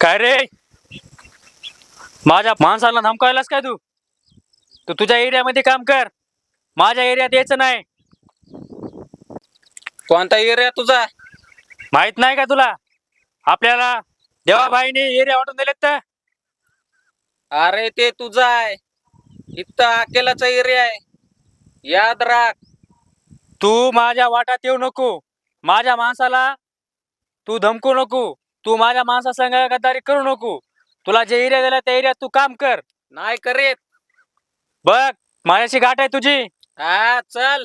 काय रे? माझ्या माणसाला धमकावलास काय तू? तू तुझ्या एरियामध्ये काम कर. माझ्या एरियात यायचं नाही. कोणता एरिया तुझा? माहीत नाही का तुला? आपल्याला देवाबाईने एरिया वाटून दिलेत तर? अरे ते तुझा आहे. इथं अकेलाचा एरिया आहे. याद राख. तू माझ्या वाटात येऊ नको. माझ्या माणसाला तू धमकू नको. तू माझ्या माणसासंग गद्दारी करू नको. तुला जे एरिया दिला त्या एरियात तू काम कर. नाही करीत. बघ माझ्याशी गाठ आहे तुझी. हा चल.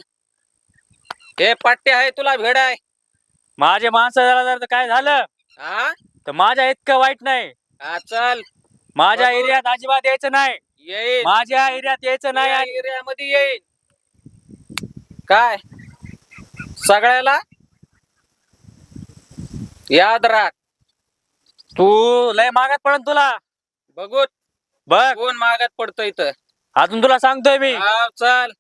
हे पट्टे आहे तुला भेड आहे. माझे माणसं जरा जर काय झालं? हा? तर माझ्या इतकं वाईट नाही. हा चल. माझ्या बरोबर. एरियात अजिबात यायचं नाही. येईल. माझ्या एरियात यायचं नाही आणि एरिया मध्ये येईल. काय? सगळ्याला? याद राख. तू लय मागत पडन तुला. बघू बघ. कोण मागत पडतो इथं? अजून तुला सांगतोय मी. हा, चल.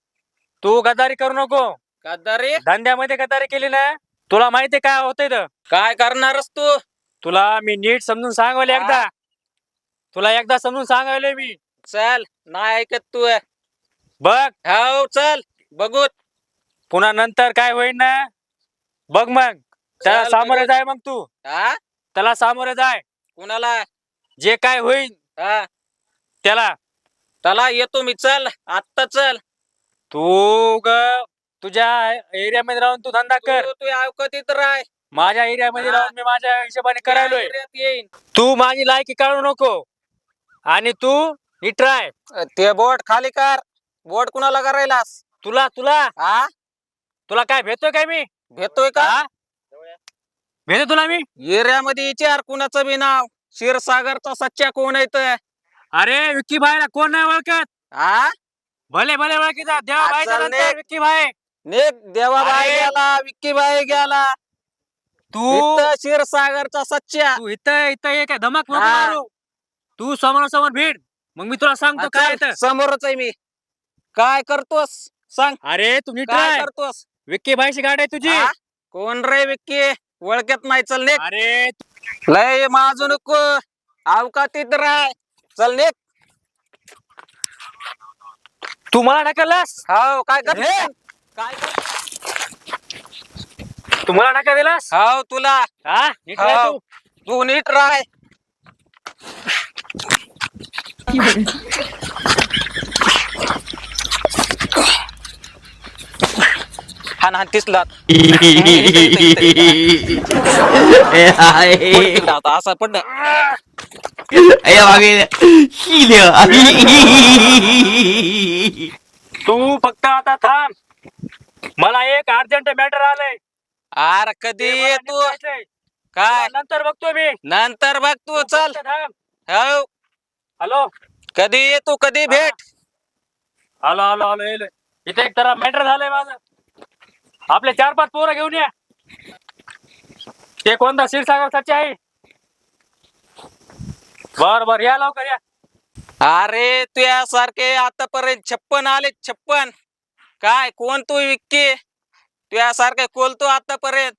तू गद्दारी करू नको. गद्दारी? धंद्यामध्ये गद्दारी केली ना तुला माहितीये काय होतंय तर काय करणारस तू? तुला मी नीट समजून सांगवले हा. एकदा. तुला एकदा समजून सांगायले मी. चल नाही ऐकत तू. बघ. हो चल. बघू पुन्हा नंतर काय होईल ना बघ मग. त्याला चल, सामोरे बघू. जाय मग तू. हा त्याला सामोरे जाय. कुणाला? जे काय होईल हा. त्याला. त्याला येतो मी चल आत्ता चल. तू ग तुझ्या एरियामध्ये राहून तू धंदा कर. तू तू अवकत इथं राय माझ्या एरियामध्ये हा. राहून मी माझ्या हिशोबाने करायलोय. एरियात येईन. तू माझी लायकी काढू नको. आणि तू नीट राय ते बोट खाली कर. बोट कुणाला करायलास? तुला तुला. हा तुला काय भेटतोय काय मी? भेटतोय का? हा? भेटतो तुला मी? एरियामध्ये विचार कुणाचं बी नाव? क्षीरसागरचा सच्चा कोण येत अरे विक्की भाईला कोण नाही ओळखत? हा भले भले ओळखीचा. देवा. नंतर विक्की भाई. नेक देवाबाई अरे. गेला विक्कीबाई गेला. तू इथं क्षीरसागरचा सच्चा. तू इथं इथं ये काय धमक नको हा. मारू. तू समोर समोर भेट. मग मी तुला सांगतो काय येतं. समोरच आहे मी. काय करतोस? सांग. अरे तू नीट काय करतोस? विक्की भाईची गाठ आहे तुझी. हा? कोण रे विक्की ओळखत नाही चल नेक अरे. लय माझू नको. अवकातीत राय चल नेक तू मला ढकललास? हाव काय कर हे? काय तू मला ढकल दिलास हाव तुला. हा? नीट राय हाव. तू. तू नीट राय हान तिसला आता असा पडला तू फक्त आता थांब. मला एक अर्जंट मॅटर आलंय. आर कधी ते? ये. काय? नंतर बघतो मी. नंतर बघ तू चल. थांब. हो. हॅलो? कधी ये तू? कधी भेट? आलो आलो आलो येलो. इथे एक तर मॅटर झालंय माझं. आपले चार पाच पोरं घेऊन या. ते कोणता क्षीरसागर सच्चे आहे बर बर या लवकर या. अरे तुया सारखे आतापर्यंत छप्पन आले छप्पन. काय कोण तू विक्की? सारखे कोलतो आतापर्यंत.